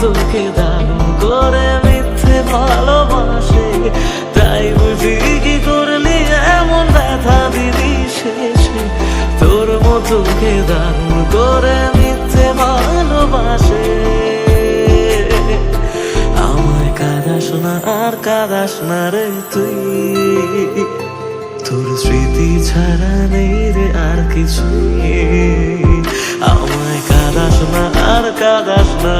তোর মতো কে দারুণ করে মিথ্যে ভালোবাসে। তাই বুঝি কি করলি, এমন ব্যথা দিলি শেষে। তোর মতো কে দারুণ করে মিথ্যে ভালোবাসে। আমায় কাদাস না, আর কাদাস না রে তুই। তোর স্মৃতি ছাড়া নেই রে আর কিছু আমায় কাদাস না, আর কাদাস না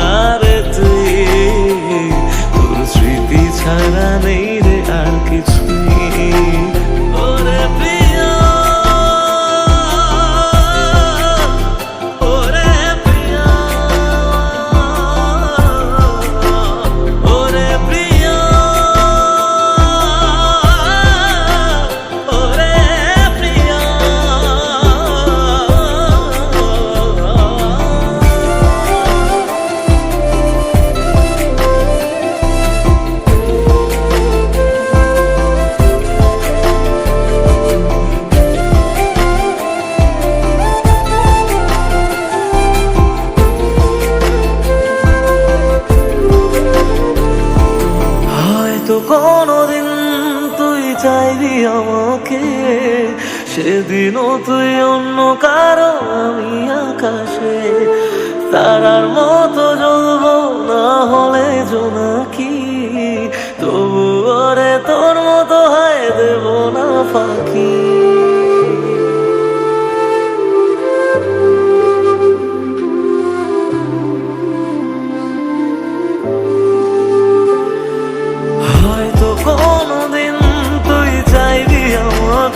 হয়তো কোনোদিন তুই চাইবি আমাকে সেদিনও তুই অন্য কারও আমি আকাশে তারার মতো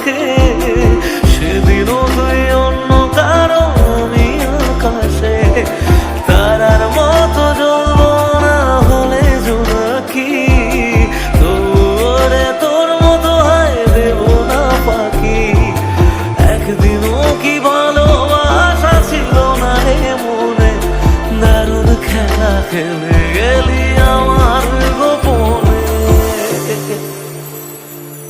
চোখে সেদিনও তুই অন্য কারও আমি আকাশে। তারার মতো জ্বলব না হলে জোনাকি। তোরে তোর মতো হায় দেব না পাখি। একদিনও কি ভালোবাসা ছিল না রে মনে? দারুণ খেলা খেলে